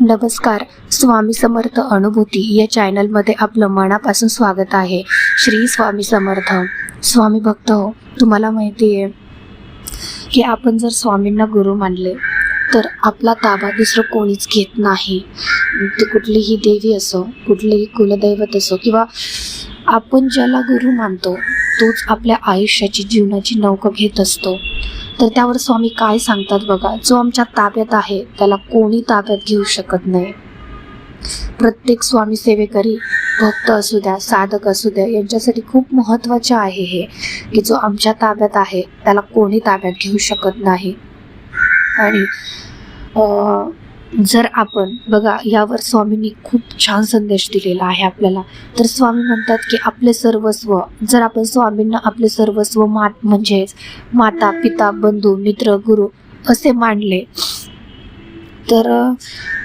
नमस्कार स्वामी समर्थ अनुभूती या चॅनलमध्ये आपलं मनापासून स्वागत आहे. श्री स्वामी समर्थ. स्वामी भक्त हो तुम्हाला माहिती आहे की आपण जर स्वामींना गुरु मानले तर आपला ताबा दुसरं कोणीच घेत नाही. ते कुठलीही देवी असो कुठलेही कुलदैवत असो किंवा आपण ज्याला गुरु मानतो तोच आपल्या आयुष्याची जीवनाची नौका घेत असतो. तर त्यावर स्वामी काय सांगतात बघा जो आमच्या ताब्यात आहे त्याला कोणी ताब्यात घेऊ शकत नाही. प्रत्येक स्वामी सेवेकरी भक्त असू द्या साधक असू द्या यांच्यासाठी खूप महत्त्वाचे आहे हे की जो आमच्या ताब्यात आहे त्याला कोणी ताब्यात घेऊ शकत नाही. आणि जर आपण बघा यावर स्वामींनी खूप छान संदेश दिलेला आहे आपल्याला. तर स्वामी म्हणतात की आपले सर्वस्व जर आपण स्वामींना आपले सर्वस्व मात म्हणजेच माता पिता बंधू मित्र गुरु असे मानले तर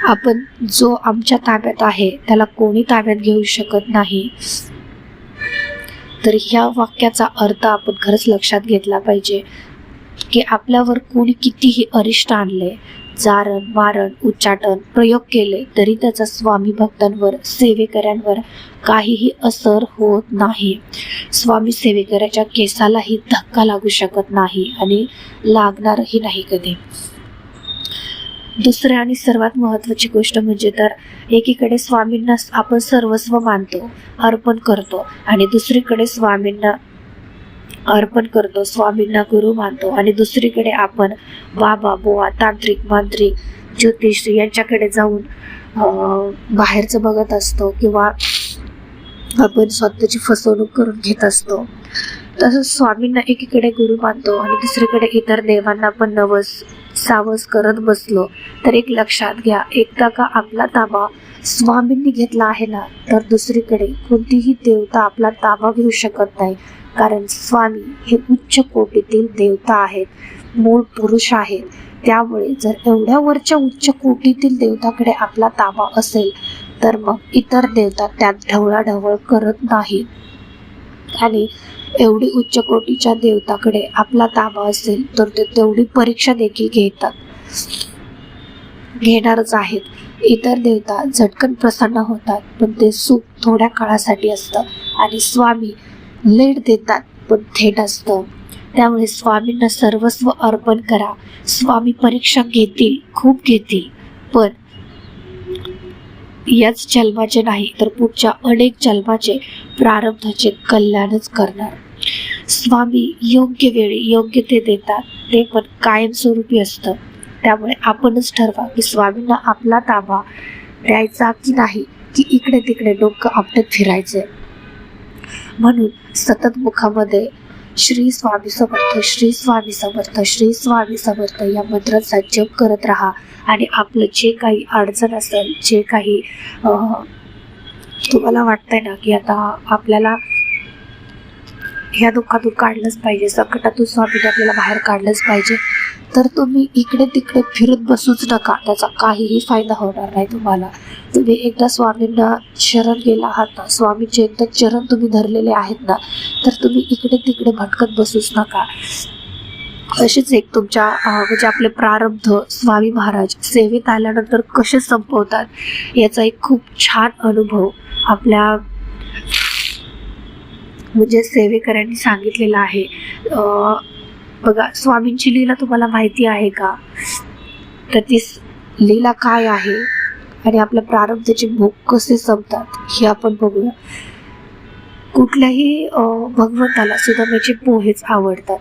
आपण जो आमच्या ताब्यात आहे त्याला कोणी ताब्यात घेऊ शकत नाही. तर ह्या वाक्याचा अर्थ आपण खरंच लक्षात घेतला पाहिजे की आपल्यावर कोणी कितीही अरिष्ट आणले जारण मारण उच्चाटन प्रयोग केले तरी त्याचा स्वामी भक्तांवर सेवेकऱ्यांवर काहीही असर होत नाही. स्वामी सेवेकऱ्याच्या केसालाही धक्का लागू शकत नाही आणि लागणारही नाही कधी. दुसरे आणि सर्वात महत्त्वाची गोष्ट म्हणजे तर एकीकडे स्वामींना आपण सर्वस्व मानतो अर्पण करतो आणि दुसरीकडे स्वामींना अर्पण करतो स्वामींना गुरु मानतो. आणि दुसरीकडे आपण बाबा बुवा तांत्रिक मांत्रिक ज्योतिष यांच्याकडे जाऊन बाहेरचं बघत असतो किंवा आपण स्वतःची फसवणूक करून घेत असतो. तसंच स्वामींना एकीकडे गुरु मानतो आणि दुसरीकडे इतर देवांना पण नवस सावस करत बसलो. तर एक लक्षात घ्या एकदा का आपला ताबा स्वामींनी घेतला आहे ना तर दुसरीकडे कोणतीही देवता आपला ताबा घेऊ शकत नाही. कारण स्वामी हे उच्च कोटीतील देवता आहेत मूळ पुरुष आहेत. त्यामुळे जर एवढ्या वरच्या उच्च कोटीतील देवताकडे आपला ताबा असेल तर मग इतर देवता त्यात ढवळाढवळ करत नाहीत. आणि एवढी उच्च कोटीच्या देवताकडे आपला ताबा असेल तर ते तेवढी परीक्षा देखील घेतात. घेणारच आहेत. इतर देवता झटकन प्रसन्न होतात पण ते सुख थोड्या काळासाठी असतं. आणि स्वामी लेट देतात पण थेट असतं. त्यामुळे स्वामींना सर्वस्व अर्पण करा. स्वामी परीक्षा घेतील खूप घेतील. पण याच जन्माचे नाही तर पुढच्या अनेक जन्माचे प्रारब्धाचे कल्याणच करणार. स्वामी योग्य वेळी योग्य ते देतात ते पण कायमस्वरूपी असतं. त्यामुळे आपणच ठरवा की स्वामींना आपला ताबा द्यायचा की नाही की इकडे तिकडे डोकं आपटत फिरायचंय. म्हणून सतत मुखामध्ये श्री स्वामी समर्थ श्री स्वामी समर्थ श्री स्वामी समर्थ या मंत्राचा जप करत राहा. आणि आपलं जे काही अडचण असेल जे काही तुम्हाला वाटतंय ना की आता आपल्याला ह्या दुःखातून काढलंच पाहिजे संकटातून स्वामीने आपल्याला बाहेर काढलंच पाहिजे तर तुम्ही इकडे तिकडे फिरत बसूच नका. त्याचा काहीही फायदा होणार नाही तुम्हाला. तुम्ही एकदा स्वामींना शरण गेला आहात ना स्वामींचे एकदा चरण तुम्ही धरलेले आहेत ना तर तुम्ही इकडे तिकडे भटकत बसूच नका. अशीच एक तुमच्या म्हणजे आपले प्रारब्ध स्वामी महाराज सेवेत आल्यानंतर कसे संपवतात याचा एक खूप छान अनुभव आपल्या म्हणजे सेवेकऱ्यांनी सांगितलेला आहे. बघा स्वामींची लीला तुम्हाला माहिती आहे का? तर ती लीला काय आहे? आणि आपल्या प्रारब्धाचे भोग कसे संपतात हे आपण बघूया. कुठल्याही भगवंताला सुदाम्याचे पोहेच आवडतात.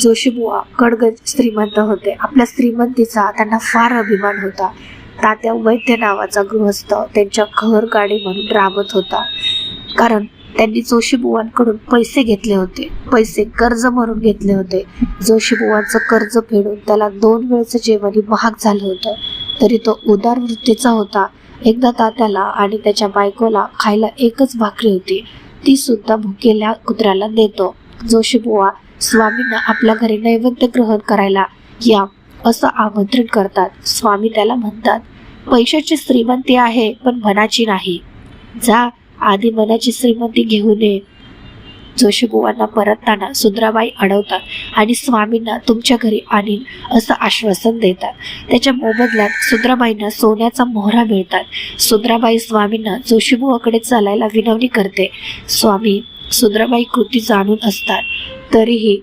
जोशीबुवा कडगज श्रीमंत होते आपल्या श्रीमंतीचा त्यांना फार अभिमान होता. तात्या वैद्य नावाचा गृहस्थ त्यांच्या घर गाडी म्हणून राबत होता. कारण त्यांनी जोशीबुवांकडून पैसे घेतले होते पैसे कर्ज म्हणून घेतले होते जोशीबुवांचं कर्ज फेडून त्याला दोन वेळचं जेवण महाग झालं होतं. तरी तो उदार वृत्तीचा होता. एकदा तात्याला आणि त्याच्या बायकोला खायला एकच भाकरी होती. ती सुद्धा भुकेल्या कुत्र्याला देतो. जोशीबुवा स्वामींना आपल्या घरी नैवेद्य ग्रहण करायला या असं आमंत्रण करतात. स्वामी त्याला म्हणतात पैशाची श्रीमंती आहे पण मनाची नाही. जा आधी मनाची श्रीमंती घेऊन ये. जोशीबुवांना परतताना सुंदराबाई अडवतात आणि स्वामींना तुमच्या घरी आणीन असं आश्वासन देतात. त्याच्या मोबदल्यात सुंदराबाईंना सोन्याचा मोहरा मिळतात. सुंदराबाई स्वामींना जोशीबुवाकडे चालायला विनवणी करते. स्वामी सुंदराबाई कृती जाणून असतात. तरीही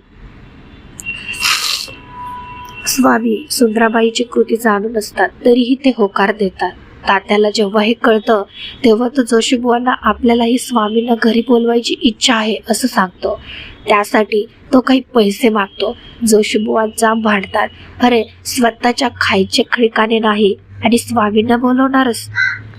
स्वामी सुंदराबाईची कृती जाणून असतात. तरीही ते होकार देतात. तात्याला जेव्हा हे कळतं तेव्हा तो जोशीबुवांना आपल्यालाही स्वामींना घरी बोलवायची इच्छा आहे असं सांगतो. त्यासाठी तो काही पैसे मागतो. जोशीबुवा जाम भांडतात. अरे स्वतःच्या खायचे खिळकाने नाही आणि स्वामींना बोलवणारच.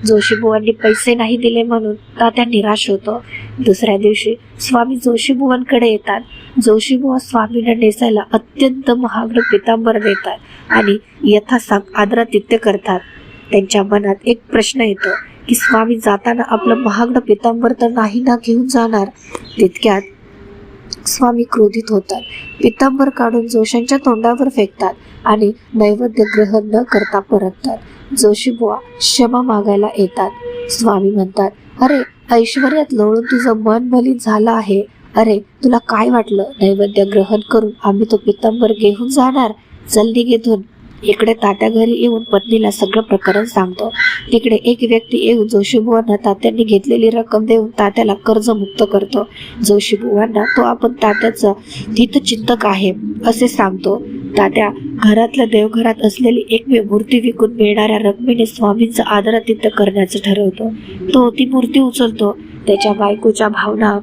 जोशीबुवांनी पैसे नाही दिले म्हणून तात्या निराश होतो. दुसऱ्या दिवशी स्वामी जोशीबुवांकडे येतात. जोशीबुवा स्वामींना नेसायला अत्यंत महागड पितांबर देतात आणि यथासांग आदरातिथ्य करतात. त्यांच्या मनात एक प्रश्न येतो की स्वामी जाताना आपलं महागडं पितांबर तर नाही ना घेऊन जाणार? तितक्यात स्वामी क्रोधित होतात. पितांबर काढून जोशांच्या तोंडावर फेकतात आणि नैवेद्य ग्रहण न करता परततात. जोशीबुवा क्षमा मागायला येतात. स्वामी म्हणतात अरे ऐश्वर्यात लोळून तुझं मन मलिन झालं आहे. अरे तुला काय वाटलं? नैवेद्य ग्रहण करून आम्ही तो पितांबर घेऊन जाणार? जल्दी घेऊन इकडे तात्या घरी येऊन पत्नीला सगळं प्रकरण सांगतो. तिकडे एक व्यक्ती येऊन जोशीबुवांना तात्यांनी घेतलेली रक्कम देऊन तात्याला कर्जमुक्त करतो. जोशीबुवांना तो आपण तात्याचं चिंतक आहे असे सांगतो. तात्या घरातल्या देवघरात असलेली एकमेव मूर्ती विकून मिळणाऱ्या रकमेने स्वामींचं आदरातिथ्य करण्याचं ठरवतो. तो ती मूर्ती उचलतो. त्याच्या बायकोच्या भावना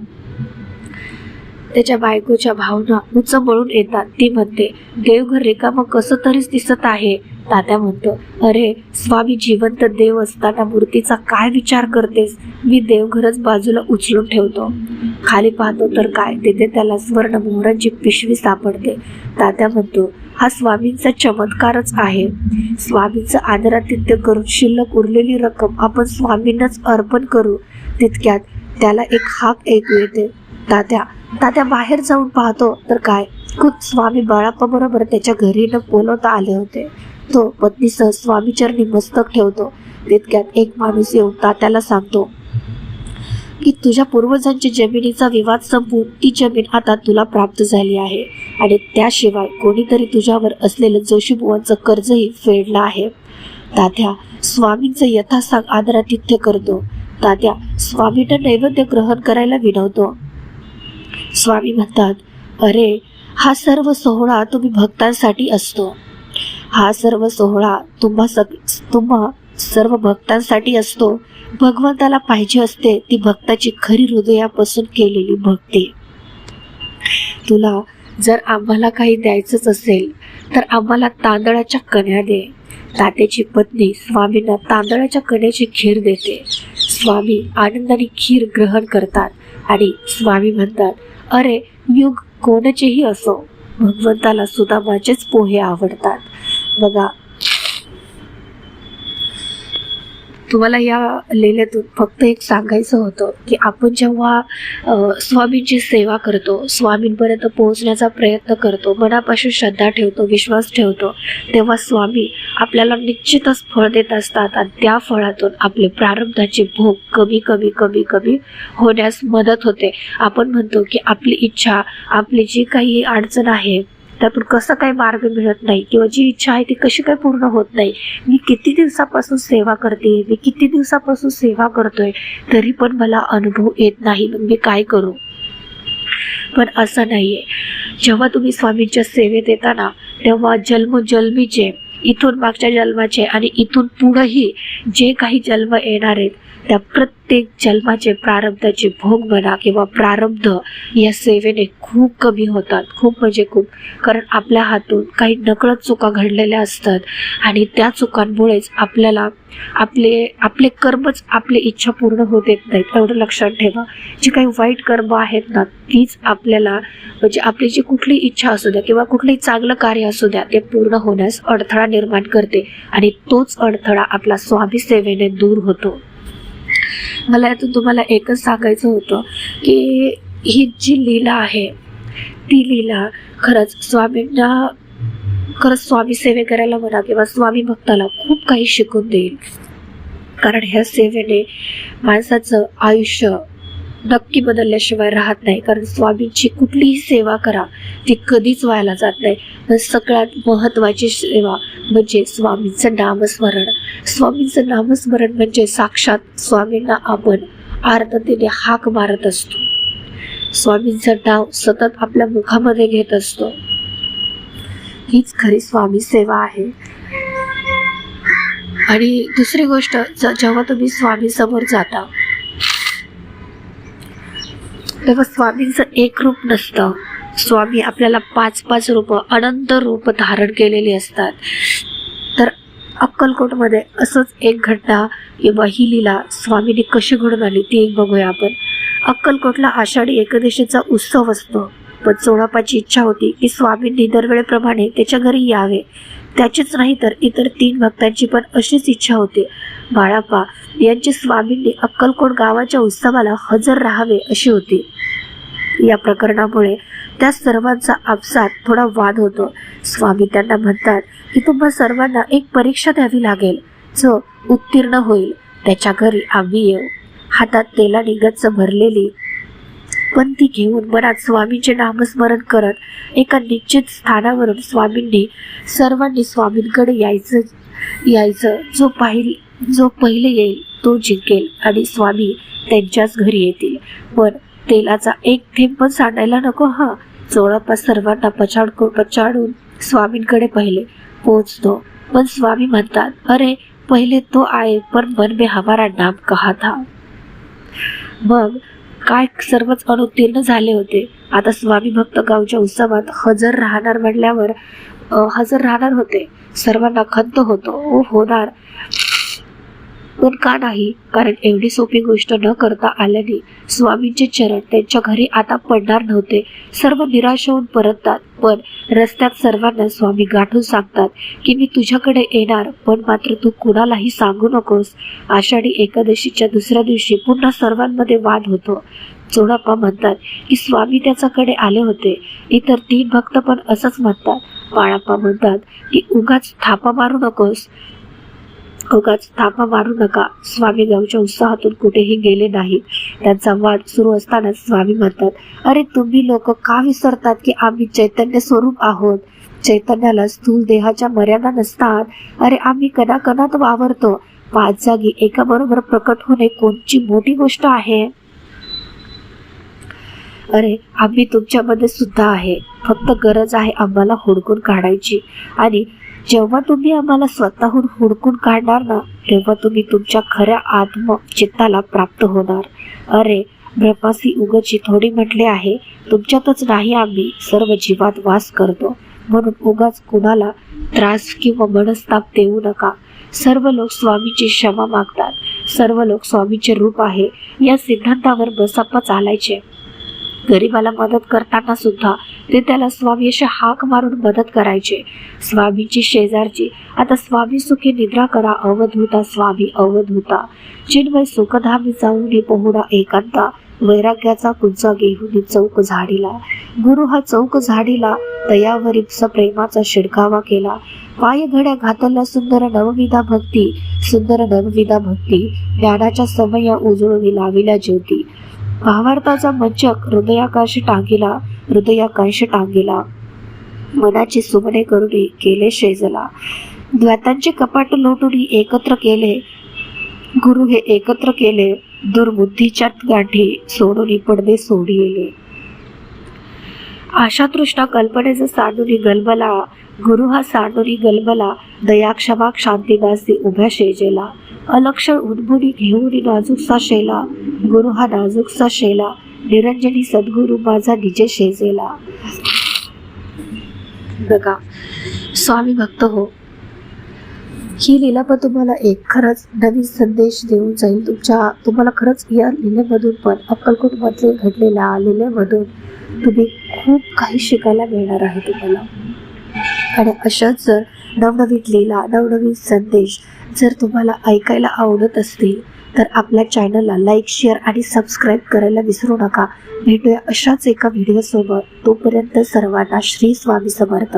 त्याच्या बायकोच्या भावना उचंबळून येतात. ती म्हणते देवघर रिकामं कसं तरीच दिसत आहे. तात्या म्हणतो अरे स्वामी जिवंत देव असताना मूर्तीचा काय विचार करतेस? मी देवघरच बाजूला उचलून ठेवतो. खाली पाहतो तर काय? तिथे त्याला स्वर्ण मोहरांची पिशवी सापडते. तात्या म्हणतो हा स्वामींचा चमत्कारच आहे. स्वामींचं आदरातिथ्य करून शिल्लक उरलेली रक्कम आपण स्वामींनाच अर्पण करू. तितक्यात त्याला एक हाक ऐकू येते. तात्या तात्या बाहेर जाऊन पाहतो. तर काय? खुद स्वामी बाळाप्पाबरोबर त्याच्या घरी न बोलवता आले होते. तो पत्नीसह स्वामीचरणी मस्तक ठेवतो. तितक्यात एक माणूस येऊन तात्याला सांगतो की तुझ्या पूर्वजांची जमिनीचा विवाद संपून ती जमीन आता तुला प्राप्त झाली आहे. आणि त्याशिवाय कोणीतरी तुझ्यावर असलेलं जोशीबुवांचं कर्जही फेडलं आहे. तात्या स्वामींचं यथासांग आदरातिथ्य करतो. तात्या स्वामीनं नैवेद्य ग्रहण करायला विनवतो. स्वामी म्हणतात अरे हा सर्व सोहळा तुम्ही भक्तांसाठी असतो. हा सर्व सोहळा तुम्हा सग तुम्हा सर्व भक्तांसाठी असतो. भगवंताला पाहिजे असते ती भक्ताची खरी हृदयापासून केलेली भक्ती. तुला जर आम्हाला काही द्यायचंच असेल तर आम्हाला तांदळाच्या कण्या दे. तात्याची पत्नी स्वामींना तांदळाच्या कण्याची खीर देते. स्वामी आनंदाने खीर ग्रहण करतात. आणि स्वामी म्हणतात अरे युग कोणाचेही असो भगवंताला सुदामाचेच पोहे आवडतात. बघा तुम्हाला या लेल्यातून फक्त एक सांगायचं होतं की आपण जेव्हा स्वामींची सेवा करतो स्वामींपर्यंत पोहोचण्याचा प्रयत्न करतो मनापासून श्रद्धा ठेवतो विश्वास ठेवतो तेव्हा स्वामी आपल्याला निश्चितच फळ देत असतात आणि त्या फळातून आपले प्रारब्धाचे भोग कमी कमी कमी कमी होण्यास मदत होते. आपण म्हणतो की आपली इच्छा आपली जी काही अडचण आहे त्यातून कसं काही मार्ग मिळत नाही किंवा जी इच्छा आहे ती कशी काय पूर्ण होत नाही. मी किती दिवसापासून सेवा करते मी किती दिवसापासून सेवा करतोय तरी पण मला अनुभव येत नाही. मग मी काय करू? पण असं नाहीये. जेव्हा तुम्ही स्वामींच्या सेवेत येताना तेव्हा जन्मजन्मीचे इथून मागच्या जन्माचे आणि इथून पुढंही जे काही जन्म येणार आहेत त्या प्रत्येक जन्माचे प्रारब्धाचे भोग म्हणा किंवा प्रारब्ध या सेवेने खूप कमी होतात. खूप म्हणजे खूप. कारण आपल्या हातून काही नकळत चुका घडलेल्या असतात आणि त्या चुकांमुळेच आपल्याला आपले आपले कर्मच आपली इच्छा पूर्ण होत येत नाहीत. एवढं लक्षात ठेवा. जी काही वाईट कर्म आहेत ना तीच आपल्याला म्हणजे आपली जी कुठली इच्छा असू द्या किंवा कुठलंही चांगलं कार्य असू द्या ते पूर्ण होण्यास अडथळा निर्माण करते आणि तोच अडथळा आपला स्वामी सेवेने दूर होतो. मला यातून तुम्हाला एकच सांगायचं होतं की ही जी लीला आहे ती लीला खरंच स्वामींना खरंच स्वामी सेवे करायला म्हणा किंवा स्वामी भक्ताला खूप काही शिकून देईल. कारण ह्या सेवेने माणसाचं आयुष्य नक्की बदलल्याशिवाय राहत नाही. कारण स्वामींची कुठलीही सेवा करा ती कधीच व्हायला जात नाही. तर सगळ्यात महत्त्वाची सेवा म्हणजे स्वामींचं नामस्मरण. स्वामींचं नामस्मरण म्हणजे साक्षात स्वामींना आपण आर्ततेने हाक मारत असतो. स्वामींचं नाव सतत आपल्या मुखामध्ये घेत असतो. हीच खरी स्वामी सेवा आहे. आणि दुसरी गोष्ट ज- जेव्हा तुम्ही स्वामी समोर जाता तेव्हा स्वामींचं एक रूप नसतं. स्वामी आपल्याला पाच पाच रूप अनंत रूप धारण केलेली असतात. तर अक्कलकोटमध्ये असंच एक घटना किंवा ही लीला स्वामीने कशी घडून आली ती एक बघूया आपण. अक्कलकोटला आषाढी एकादशीचा उत्सव असतो. पण चोळापाची इच्छा होती की स्वामींनी दरवेळेप्रमाणे त्याच्या घरी यावे. त्याचीच नाही तर इतर तीन भक्तांची पण अशीच इच्छा होती. बाळाप्पा यांची स्वामींनी अक्कलकोट गावाच्या उत्सवाला हजर राहावे अशी होती. या प्रकरणामुळे त्या सर्वांचा आपसात थोडा वाद होतो. स्वामी त्यांना म्हणतात की तुम्हा सर्वांना एक परीक्षा द्यावी लागेल. जो उत्तीर्ण होईल. त्याच्या घरी आम्ही येऊ. हातात तेलाने गच्च भरलेली पण ती घेऊन मनात स्वामींचे नामस्मरण करत एका निश्चित स्थानावरून स्वामींनी सर्वांनी स्वामींकडे यायचं यायचं. जो पाहिल जो पहिले येईल तो जिंकेल आणि स्वामी त्यांच्याच घरी येतील. पण तेलाचा एक थेंब पण सांडायला नको हा. जवळपास सर्वांना पछाड पछाडून स्वामींकडे पहिले पोचतो पण स्वामी म्हणतात अरे पहिले तो आहे पण मन में हमारा नाम कहा था? मग काय सर्वच अनुत्तीर्ण झाले होते. आता स्वामी भक्त गावच्या उत्सवात हजर राहणार म्हटल्यावर हजर राहणार होते. सर्वांना खंत होतो. ओ होणार. पण का नाही कारण एवढी सोपी गोष्ट न करता आल्याने स्वामींचे चरण त्यांच्या घरी आता पडणार नव्हते. सर्व निराश होऊन परततात. पण रस्त्यात सर्वांना स्वामी गाठून सांगतात की मी तुझ्याकडे येणार पण मात्र तू कुणालाही सांगू नकोस. आषाढी एकादशीच्या दुसऱ्या दिवशी पुन्हा सर्वांमध्ये वाद होतो. चोडाप्पा म्हणतात की स्वामी त्याच्याकडे आले होते. इतर तीन भक्त पण असंच म्हणतात. बाळाप्पा म्हणतात की उगाच थापा मारू नकोस. उगाच थापा मारू नका. स्वामी गावच्या उत्साहातून कुठेही गेले नाही. त्यांचा वाद सुरू असताना स्वामी म्हणतात अरे तुम्ही लोक का विसरतात की आम्ही चैतन्य स्वरूप आहोत? चैतन्याला स्थूल देहाच्या मर्यादा नसतात. अरे आम्ही कणाकणात वावरतो. पाच जागी एका बरोबर प्रकट होणे कोणची मोठी गोष्ट आहे? अरे आम्ही तुमच्यामध्ये सुद्धा आहे. फक्त गरज आहे आम्हाला हुडकून काढायची. आणि जेव्हा तुम्ही आम्हाला स्वतःहून हुडकून काढणार ना तेव्हा तुम्ही तुमच्या खऱ्या आत्म चित्ताला प्राप्त होणार. अरे ब्रह्मासी उगची थोडी म्हटले आहे तुमच्यातच नाही आम्ही सर्व जीवात वास करतो. म्हणून उगाच कुणाला त्रास किंवा मनस्ताप देऊ नका. सर्व लोक स्वामीची क्षमा मागतात. सर्व लोक स्वामीचे रूप आहे. या सिद्धांतावर बसप्पा चालायचे. गरिबाला मदत करताना सुद्धा ते त्याला स्वामी हाक मारून मदत करायचे. स्वामीची शेजारची आता स्वामी सुखी निद्रा करा अवधूता स्वामी अवधूता. चिन्मय सुखधामी जाऊन पोहणा एकांता वैराग्याचा पुंजा घेऊन चौक झाडीला. गुरु हा चौक झाडीला दयावरीचा प्रेमाचा शिडकावा केला. पाय घड्या घातला सुंदर नवविधा भक्ती सुंदर नवविधा भक्ती. ज्ञानाच्या समया उजळवी लाविल्या ज्योती. भावार्थाचा मंचक हृदयाकाश टांगिला हृदयाकाश टांगिला. मनाची सुमने करुणी केले शेजला. द्वैतांचे कपाट लोटून एकत्र केले. गुरु हे एकत्र केले. दुर्बुद्धीच्या गाठी सोडून पडदे सोडिले आशातृष्णा कल्पनेचा सांडुरी गलबला गुरु हा सांडुरी गलबला दयाक्षमाक शांतीदासी उभ्या शेजेला. अलक्षण उद्भुनी घेऊनी नाजूकसा शेला गुरु हा नाजूकसा शेला निरंजनी सद्गुरु माझा निजे शेजेला. बघा स्वामी भक्त हो ही लीला पण तुम्हाला एक खरंच नवीन संदेश देऊन जाईल. तुमच्या तुम्हाला खरंच या लिलेमधून पण अक्कलकोटमधले घडलेल्या लिलेमधून तुम्ही खूप काही शिकायला मिळणार आहे तुम्हाला. आणि अशाच जर नवनवीन लीला नवनवीन संदेश जर तुम्हाला ऐकायला आवडत असतील तर आपल्या चॅनलला लाईक शेअर आणि सबस्क्राईब करायला विसरू नका. भेटूया अशाच एका व्हिडिओसोबत. तोपर्यंत सर्वांना श्री स्वामी समर्थ.